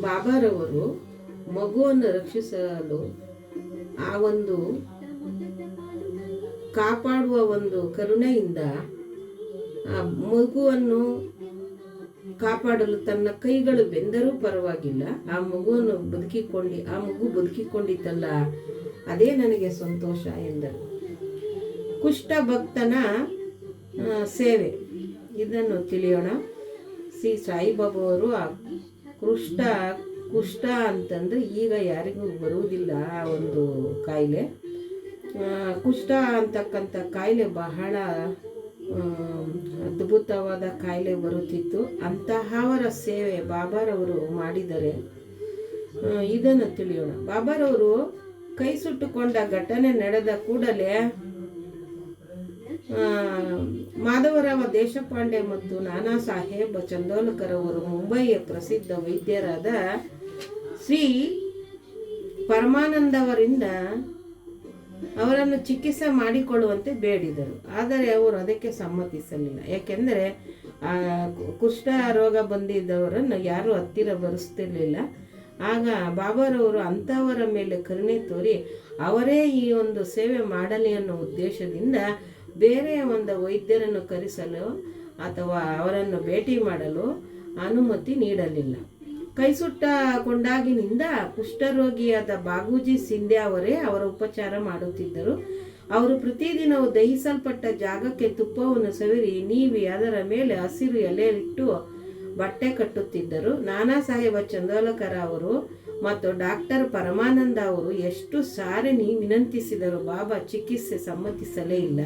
ಬಾಬಾರವರು ಮಗುವನ್ನು ರಕ್ಷಿಸಲು ಆ ಒಂದು ಕಾಪಾಡುವ ಒಂದು ಕರುಣೆಯಿಂದ ಆ ಮಗುವನ್ನು ಕಾಪಾಡಲು ತನ್ನ ಕೈಗಳು ಬೆಂದರೂ ಪರವಾಗಿಲ್ಲ. ಆ ಮಗುವನ್ನು ಬದುಕಿಕೊಂಡು, ಆ ಮಗು ಬದುಕಿಕೊಂಡಿದ್ದಲ್ಲ ಅದೇ ನನಗೆ ಸಂತೋಷ ಎಂದರು ಕುಷ್ಠ ಭಕ್ತನ ಸೇವೆ. ಇದನ್ನು ತಿಳಿಯೋಣ. ಶ್ರೀ ಸಾಯಿಬಾಬಾ ಅವರು ಆ ಕುಷ್ಠ ಅಂತಂದರೆ ಈಗ ಯಾರಿಗೂ ಬರುವುದಿಲ್ಲ ಆ ಒಂದು ಕಾಯಿಲೆ. ಕುಷ್ಠ ಅಂತಕ್ಕಂಥ ಕಾಯಿಲೆ ಬಹಳ ಅದ್ಭುತವಾದ ಕಾಯಿಲೆ ಬರುತ್ತಿತ್ತು. ಅಂತಹವರ ಸೇವೆ ಬಾಬಾರವರು ಮಾಡಿದರೆ ಇದನ್ನು ತಿಳಿಯೋಣ. ಬಾಬಾರವರು ಕೈ ಸುಟ್ಟುಕೊಂಡ ಘಟನೆ ನಡೆದ ಕೂಡಲೇ ಮಾಧವರಾವ ದೇಶಪಾಂಡೆ ಮತ್ತು ನಾನಾ ಸಾಹೇಬ್ ಚಂದೋಲಕರ್ ಅವರು ಮುಂಬಯಿಯ ಪ್ರಸಿದ್ಧ ವೈದ್ಯರಾದ ಶ್ರೀ ಪರಮಾನಂದವರಿಂದ ಅವರನ್ನು ಚಿಕಿತ್ಸೆ ಮಾಡಿಕೊಳ್ಳುವಂತೆ ಬೇಡಿದರು. ಆದರೆ ಅವರು ಅದಕ್ಕೆ ಸಮ್ಮತಿಸಲಿಲ್ಲ. ಯಾಕೆಂದರೆ ಕುಷ್ಠ ರೋಗ ಬಂದಿದ್ದವರನ್ನು ಯಾರೂ ಹತ್ತಿರ ಬರೆಸ್ತಿರ್ಲಿಲ್ಲ. ಆಗ ಬಾಬಾರವರು ಅಂಥವರ ಮೇಲೆ ಕರುಣೆ ತೋರಿ, ಅವರೇ ಈ ಒಂದು ಸೇವೆ ಮಾಡಲಿ ಅನ್ನೋ ಉದ್ದೇಶದಿಂದ ಬೇರೆ ಒಂದು ವೈದ್ಯರನ್ನು ಕರೆಸಲು ಅಥವಾ ಅವರನ್ನು ಭೇಟಿ ಮಾಡಲು ಅನುಮತಿ ನೀಡಲಿಲ್ಲ. ಕೈ ಸುಟ್ಟಕೊಂಡಾಗಿನಿಂದ ಕುಷ್ಠರೋಗಿಯಾದ ಬಾಗೂಜಿ ಸಿಂಧೆ ಅವರೇ ಅವರ ಉಪಚಾರ ಮಾಡುತ್ತಿದ್ದರು. ಅವರು ಪ್ರತಿದಿನವೂ ದಹಿಸಲ್ಪಟ್ಟ ಜಾಗಕ್ಕೆ ತುಪ್ಪವನ್ನು ಸವಿರಿ, ನೀವಿ ಅದರ ಮೇಲೆ ಹಸಿರು ಎಲೆ ಇಟ್ಟು ಬಟ್ಟೆ ಕಟ್ಟುತ್ತಿದ್ದರು. ನಾನಾ ಸಾಹೇಬ ಚಂದೋಲಕರ ಅವರು ಮತ್ತು ಡಾಕ್ಟರ್ ಪರಮಾನಂದ ಅವರು ಎಷ್ಟು ಸಾರಿ ವಿನಂತಿಸಿದರು, ಬಾಬಾ ಚಿಕಿತ್ಸೆ ಸಮ್ಮತಿಸಲೇ ಇಲ್ಲ.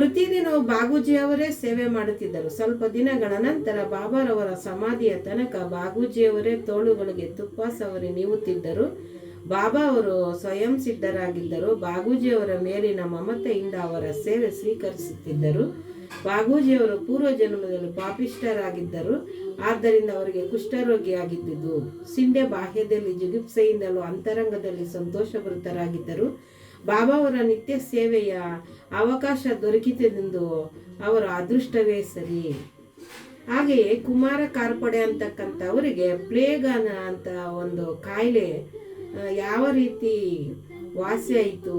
ಪ್ರತಿದಿನವೂ ಬಾಗೂಜಿಯವರೇ ಸೇವೆ ಮಾಡುತ್ತಿದ್ದರು. ಸ್ವಲ್ಪ ದಿನಗಳ ನಂತರ ಬಾಬಾರವರ ಸಮಾಧಿಯ ತನಕ ಬಾಗೂಜಿಯವರೇ ತೋಳುಗಳಿಗೆ ತುಪ್ಪ ಸವರಿ ನೀವುತ್ತಿದ್ದರು. ಬಾಬಾ ಅವರು ಸ್ವಯಂ ಸಿದ್ಧರಾಗಿದ್ದರು. ಬಾಗೂಜಿಯವರ ಮೇಲಿನ ಮಮತೆಯಿಂದ ಅವರ ಸೇವೆ ಸ್ವೀಕರಿಸುತ್ತಿದ್ದರು. ಬಾಗೂಜಿಯವರು ಪೂರ್ವ ಜನ್ಮದಲ್ಲಿ ಪಾಪಿಷ್ಠರಾಗಿದ್ದರು. ಆದ್ದರಿಂದ ಅವರಿಗೆ ಕುಷ್ಠರೋಗಿಯಾಗಿದ್ದುದು ಸಿಂಡೆ ಬಾಹ್ಯದಲ್ಲಿ ಜಿಗುಪ್ಸೆಯಿಂದಲೂ ಅಂತರಂಗದಲ್ಲಿ ಸಂತೋಷಭರಿತರಾಗಿದ್ದರು. ಬಾಬಾ ಅವರ ನಿತ್ಯ ಸೇವೆಯ ಅವಕಾಶ ದೊರಕಿತೆಂದು ಅವರ ಅದೃಷ್ಟವೇ ಸರಿ. ಹಾಗೆಯೇ ಕುಮಾರ ಕಾರ್ಪಡೆ ಅಂತಕ್ಕಂಥವರಿಗೆ ಪ್ಲೇಗ್ ಅನ್ನ ಅಂತ ಒಂದು ಕಾಯಿಲೆ ಯಾವ ರೀತಿ ವಾಸಿ ಆಯಿತು,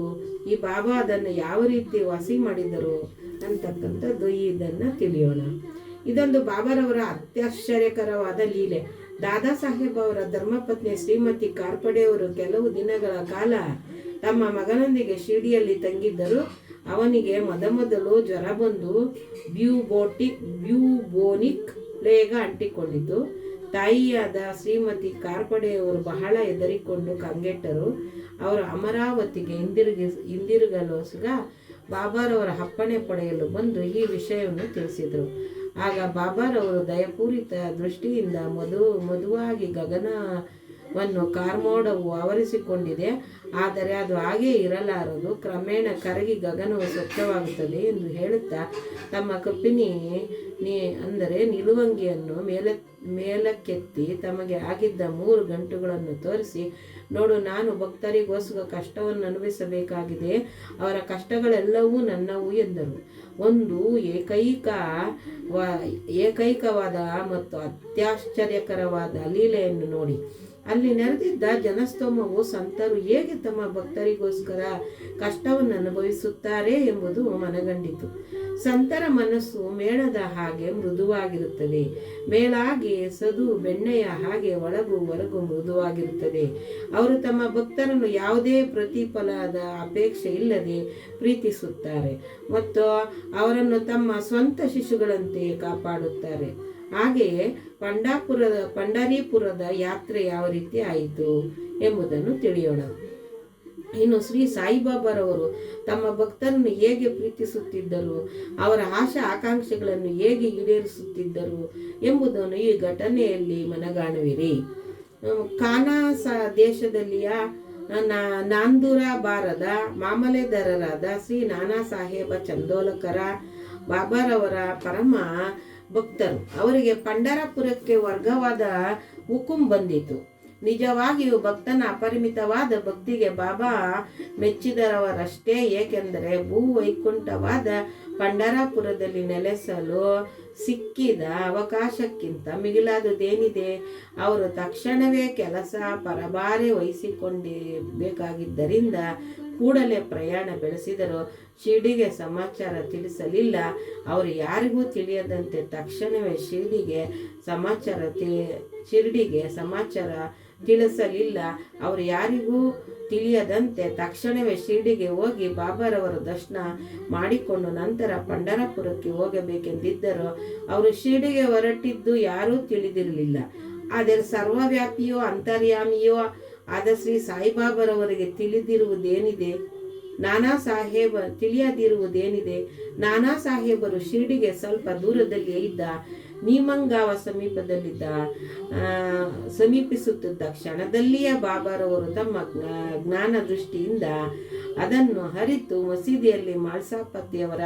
ಈ ಬಾಬಾ ಅದನ್ನು ಯಾವ ರೀತಿ ವಾಸಿ ಮಾಡಿದರು ಅಂತಕ್ಕಂಥದ್ದು ಇದನ್ನು ತಿಳಿಯೋಣ. ಇದೊಂದು ಬಾಬಾರವರ ಅತ್ಯಾಶ್ಚರ್ಯಕರವಾದ ಲೀಲೆ. ದಾದಾ ಸಾಹೇಬ್ ಅವರ ಧರ್ಮಪತ್ನಿ ಶ್ರೀಮತಿ ಕಾರ್ಪಡೆಯವರು ಕೆಲವು ದಿನಗಳ ಕಾಲ ತಮ್ಮ ಮಗನೊಂದಿಗೆ ಶಿರಡಿಯಲ್ಲಿ ತಂಗಿದ್ದರು. ಅವನಿಗೆ ಮೊದಮೊದಲು ಜ್ವರ ಬಂದು ಬ್ಯೂಬೋಟಿಕ್, ಬ್ಯೂಬೋನಿಕ್ ಪ್ಲೇಗ ಅಂಟಿಕೊಂಡಿತು. ತಾಯಿಯಾದ ಶ್ರೀಮತಿ ಕಾರ್ಪಡೆಯವರು ಬಹಳ ಹೆದರಿಕೊಂಡು ಕಂಗೆಟ್ಟರು. ಅವರು ಅಮರಾವತಿಗೆ ಹಿಂದಿರುಗಿ ಸಹ ಬಾಬಾರವರ ಅಪ್ಪಣೆ ಪಡೆಯಲು ಬಂದು ಈ ವಿಷಯವನ್ನು ತಿಳಿಸಿದರು. ಆಗ ಬಾಬಾರವರು ದಯಪೂರಿತ ದೃಷ್ಟಿಯಿಂದ ಮಧು ಮಧುವಾಗಿ ಗಗನವನ್ನು ಕಾರ್ಮೋಡವು ಆವರಿಸಿಕೊಂಡಿದೆ. ಆದರೆ ಅದು ಹಾಗೇ ಇರಲಾರದು. ಕ್ರಮೇಣ ಕರಗಿ ಗಗನವು ಸ್ವಚ್ಛವಾಗುತ್ತದೆ ಎಂದು ಹೇಳುತ್ತಾ ತಮ್ಮ ಕಪ್ಪಿನಿ ನೀ ಅಂದರೆ ನಿಲುವಂಗಿಯನ್ನು ಮೇಲೆ, ಮೇಲಕ್ಕೆತ್ತಿ ತಮಗೆ ಆಗಿದ್ದ ಮೂರು ಗಂಟುಗಳನ್ನು ತೋರಿಸಿ, ನೋಡು, ನಾನು ಭಕ್ತರಿಗೋಸ್ಕರ ಕಷ್ಟವನ್ನು ಅನುಭವಿಸಬೇಕಾಗಿದೆ. ಅವರ ಕಷ್ಟಗಳೆಲ್ಲವೂ ನನ್ನವು ಎಂದರು. ಒಂದು ಏಕೈಕ ವ, ಏಕೈಕವಾದ ಮತ್ತು ಅತ್ಯಾಶ್ಚರ್ಯಕರವಾದ ಲೀಲೆಯನ್ನು ನೋಡಿ. ಅಲ್ಲಿ ನೆರೆದಿದ್ದ ಜನಸ್ತೋಮವು ಸಂತರು ಹೇಗೆ ತಮ್ಮ ಭಕ್ತರಿಗೋಸ್ಕರ ಕಷ್ಟವನ್ನು ಅನುಭವಿಸುತ್ತಾರೆ ಎಂಬುದು ಮನಗಂಡಿತು. ಸಂತರ ಮನಸ್ಸು ಮೇಣದ ಹಾಗೆ ಮೃದುವಾಗಿರುತ್ತದೆ. ಮೇಲಾಗಿ ಸದು ಬೆಣ್ಣೆಯ ಹಾಗೆ ಒಳಗು ಹೊರಗು ಮೃದುವಾಗಿರುತ್ತದೆ. ಅವರು ತಮ್ಮ ಭಕ್ತರನ್ನು ಯಾವುದೇ ಪ್ರತಿಫಲದ ಅಪೇಕ್ಷೆ ಇಲ್ಲದೆ ಪ್ರೀತಿಸುತ್ತಾರೆ ಮತ್ತು ಅವರನ್ನು ತಮ್ಮ ಸ್ವಂತ ಶಿಶುಗಳಂತೆ ಕಾಪಾಡುತ್ತಾರೆ. ಹಾಗೆಯೇ ಪಂಡಾಪುರದ, ಪಂಡರೀಪುರದ ಯಾತ್ರೆ ಯಾವ ರೀತಿ ಆಯಿತು ಎಂಬುದನ್ನು ತಿಳಿಯೋಣ. ಇನ್ನು ಶ್ರೀ ಸಾಯಿಬಾಬಾರವರು ತಮ್ಮ ಭಕ್ತರನ್ನು ಹೇಗೆ ಪ್ರೀತಿಸುತ್ತಿದ್ದರು, ಅವರ ಆಶಾ ಆಕಾಂಕ್ಷೆಗಳನ್ನು ಹೇಗೆ ಈಡೇರಿಸುತ್ತಿದ್ದರು ಎಂಬುದನ್ನು ಈ ಘಟನೆಯಲ್ಲಿ ಮನಗಾಣುವಿರಿ. ಕಾನಾ ದೇಶದಲ್ಲಿಯ ನಾ- ನಾಂದೂರ ಬಾರದ ಮಾಮಲೆದಾರರಾದ ಶ್ರೀ ನಾನಾ ಸಾಹೇಬ ಚಂದೋಲಕರ ಬಾಬಾರವರ ಪರಮ ಭಕ್ತರು. ಅವರಿಗೆ ಪಂಡರಪುರಕ್ಕೆ ವರ್ಗವಾದ ಹುಕುಂ ಬಂದಿತು. ನಿಜವಾಗಿಯೂ ಭಕ್ತನ ಅಪರಿಮಿತವಾದ ಭಕ್ತಿಗೆ ಬಾಬಾ ಮೆಚ್ಚಿದರವರಷ್ಟೇ, ಏಕೆಂದರೆ ಭೂ ವೈಕುಂಠವಾದ ಪಂಡರಾಪುರದಲ್ಲಿ ನೆಲೆಸಲು ಸಿಕ್ಕಿದ ಅವಕಾಶಕ್ಕಿಂತ ಮಿಗಿಲಾದುದೇನಿದೆ, ಅವರು ತಕ್ಷಣವೇ ಕೆಲಸ ಪರಭಾರೆ ವಹಿಸಿಕೊಂಡಿರಬೇಕಾಗಿದ್ದರಿಂದ ಕೂಡಲೇ ಪ್ರಯಾಣ ಬೆಳೆಸಿದರು ಶಿರ್ಡಿಗೆ ಸಮಾಚಾರ ತಿಳಿಸಲಿಲ್ಲ. ಅವರು ಯಾರಿಗೂ ತಿಳಿಯದಂತೆ ತಕ್ಷಣವೇ ಶಿರ್ಡಿಗೆ ಸಮಾಚಾರ ತಿ, ಶಿರ್ಡಿಗೆ ಸಮಾಚಾರ ತಿಳಿಸಲಿಲ್ಲ. ಅವರು ಯಾರಿಗೂ ತಿಳಿಯದಂತೆ ತಕ್ಷಣವೇ ಶಿರ್ಡಿಗೆ ಹೋಗಿ ಬಾಬಾರವರ ದರ್ಶನ ಮಾಡಿಕೊಂಡು ನಂತರ ಪಂಡರಪುರಕ್ಕೆ ಹೋಗಬೇಕೆಂದಿದ್ದರು ಅವರು ಶಿರ್ಡಿಗೆ ಹೊರಟಿದ್ದು ಯಾರೂ ತಿಳಿದಿರಲಿಲ್ಲ. ಆದರೆ ಸರ್ವವ್ಯಾಪಿಯೋ, ಅಂತರ್ಯಾಮಿಯೋ ಆದ ಶ್ರೀ ಸಾಯಿಬಾಬರವರಿಗೆ ತಿಳಿದಿರುವುದೇನಿದೆ? ನಾನಾ ಸಾಹೇಬ, ತಿಳಿಯದಿರುವುದೇನಿದೆ? ನಾನಾ ಸಾಹೇಬರು ಶಿರ್ಡಿಗೆ ಸ್ವಲ್ಪ ದೂರದಲ್ಲಿ ಇದ್ದ ನೀಮಂಗಾವ ಸಮೀಪದಲ್ಲಿದ್ದ ಸಮೀಪಿಸುತ್ತಿದ್ದ ಕ್ಷಣದಲ್ಲಿಯೇ ಬಾಬಾರವರು ತಮ್ಮ ಜ್ಞಾನ ದೃಷ್ಟಿಯಿಂದ ಅದನ್ನು ಹರಿತು ಮಸೀದಿಯಲ್ಲಿ ಮಾಳ್ಸಾಪತಿಯವರ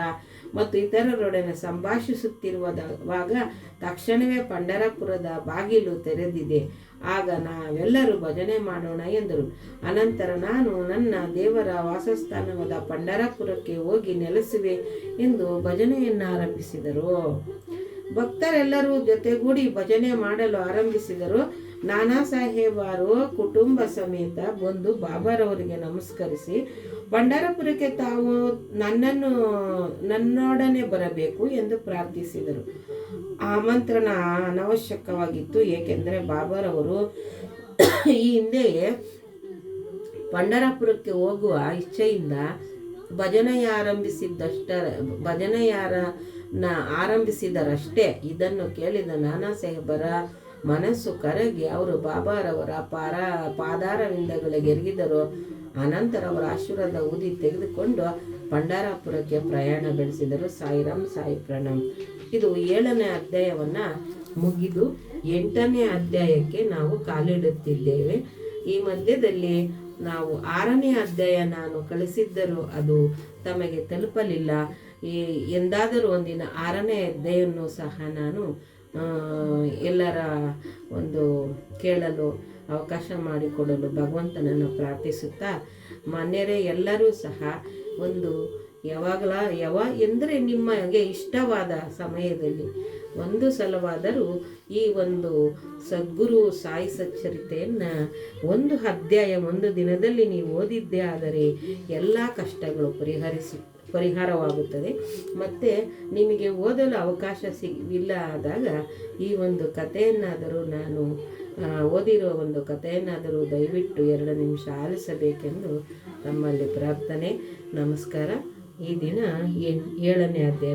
ಮತ್ತು ಇತರರೊಡನೆ ಸಂಭಾಷಿಸುತ್ತಿರುವಾಗ ತಕ್ಷಣವೇ ಪಂಡರಪುರದ ಬಾಗಿಲು ತೆರೆದಿದೆ. ಆಗ ನಾವೆಲ್ಲರೂ ಭಜನೆ ಮಾಡೋಣ ಎಂದರು. ಅನಂತರ ನಾನು ನನ್ನ ದೇವರ ವಾಸಸ್ಥಾನವಾದ ಪಂಡರಪುರಕ್ಕೆ ಹೋಗಿ ನೆಲೆಸುವೆ ಎಂದು ಭಜನೆಯನ್ನು ಆರಂಭಿಸಿದರು ಭಕ್ತರೆಲ್ಲರೂ ಜೊತೆಗೂಡಿ ಭಜನೆ ಮಾಡಲು ಆರಂಭಿಸಿದರು. ನಾನಾ ಸಾಹೇಬಾರು ಕುಟುಂಬ ಸಮೇತ ಬಂದು ಬಾಬಾರವರಿಗೆ ನಮಸ್ಕರಿಸಿ ಪಂಡರಪುರಕ್ಕೆ ತಾವು ನನ್ನನ್ನು, ನನ್ನೊಡನೆ ಬರಬೇಕು ಎಂದು ಪ್ರಾರ್ಥಿಸಿದರು. ಆಮಂತ್ರಣ ಅನವಶ್ಯಕವಾಗಿತ್ತು. ಏಕೆಂದರೆ ಬಾಬಾರವರು ಈ ಹಿಂದೆಯೇ ಪಂಡರಪುರಕ್ಕೆ ಹೋಗುವ ಇಚ್ಛೆಯಿಂದ ಭಜನೆಯ ಆರಂಭಿಸಿದ್ದಷ್ಟ ಭಜನೆಯಾರ ಆರಂಭಿಸಿದರಷ್ಟೇ. ಇದನ್ನು ಕೇಳಿದ ನಾನಾ ಸಾಹೇಬರ ಮನಸ್ಸು ಕರಗಿ ಅವರು ಬಾಬಾರವರ ಪಾರ ಪಾದಾರವಿಂದಗಳಿಗೆ ಎರಗಿದರು. ಅನಂತರ ಅವರ ಆಶೀರ್ವಾದ ಊದಿ ತೆಗೆದುಕೊಂಡು ಪಂಡಾರಾಪುರಕ್ಕೆ ಪ್ರಯಾಣ ಬೆಳೆಸಿದರು. ಸಾಯಿರಾಮ್, ಸಾಯಿ ಪ್ರಣಮ್. ಇದು ಏಳನೇ ಅಧ್ಯಾಯವನ್ನು ಮುಗಿದು ಎಂಟನೇ ಅಧ್ಯಾಯಕ್ಕೆ ನಾವು ಕಾಲಿಡುತ್ತಿದ್ದೇವೆ. ಈ ಮಧ್ಯದಲ್ಲಿ ನಾವು ಆರನೇ ಅಧ್ಯಾಯ ನಾನು ಕಳಿಸಿದ್ದರೂ ಅದು ತಮಗೆ ತಲುಪಲಿಲ್ಲ. ಈ ಎಂದಾದರೂ ಒಂದಿನ ಆರನೇ ಅಧ್ಯಾಯವನ್ನು ಸಹ ನಾನು ಎಲ್ಲರ ಒಂದು ಕೇಳಲು ಅವಕಾಶ ಮಾಡಿಕೊಡಲು ಭಗವಂತನನ್ನು ಪ್ರಾರ್ಥಿಸುತ್ತಾ, ಮಾನ್ಯರೇ, ಎಲ್ಲರೂ ಸಹ ಒಂದು ಯಾವಾಗಲ, ಯಾವ ಎಂದರೆ ನಿಮಗೆ ಇಷ್ಟವಾದ ಸಮಯದಲ್ಲಿ ಒಂದು ಸಲವಾದರೂ ಈ ಒಂದು ಸದ್ಗುರು ಸಾಯಿ ಸಚ್ಚರಿತೆಯನ್ನು ಒಂದು ಅಧ್ಯಾಯ, ಒಂದು ದಿನದಲ್ಲಿ ನೀವು ಓದಿದ್ದೇ ಆದರೆ ಎಲ್ಲ ಕಷ್ಟಗಳು ಪರಿಹರಿಸಿ ಪರಿಹಾರವಾಗುತ್ತದೆ. ಮತ್ತು ನಿಮಗೆ ಓದಲು ಅವಕಾಶ ಸಿಗಿಲ್ಲ ಆದಾಗ ಈ ಒಂದು ಕಥೆಯನ್ನಾದರೂ ನಾನು ಓದಿರುವ ಓದಿರೋ ಒಂದು ಕಥೆಯನ್ನಾದರೂ ದಯವಿಟ್ಟು ಎರಡು ನಿಮಿಷ ಆಲಿಸಬೇಕೆಂದು ನಮ್ಮಲ್ಲಿ ಪ್ರಾರ್ಥನೆ, ನಮಸ್ಕಾರ. ಈ ದಿನ ಏಳನೇ ಅಧ್ಯಾಯ.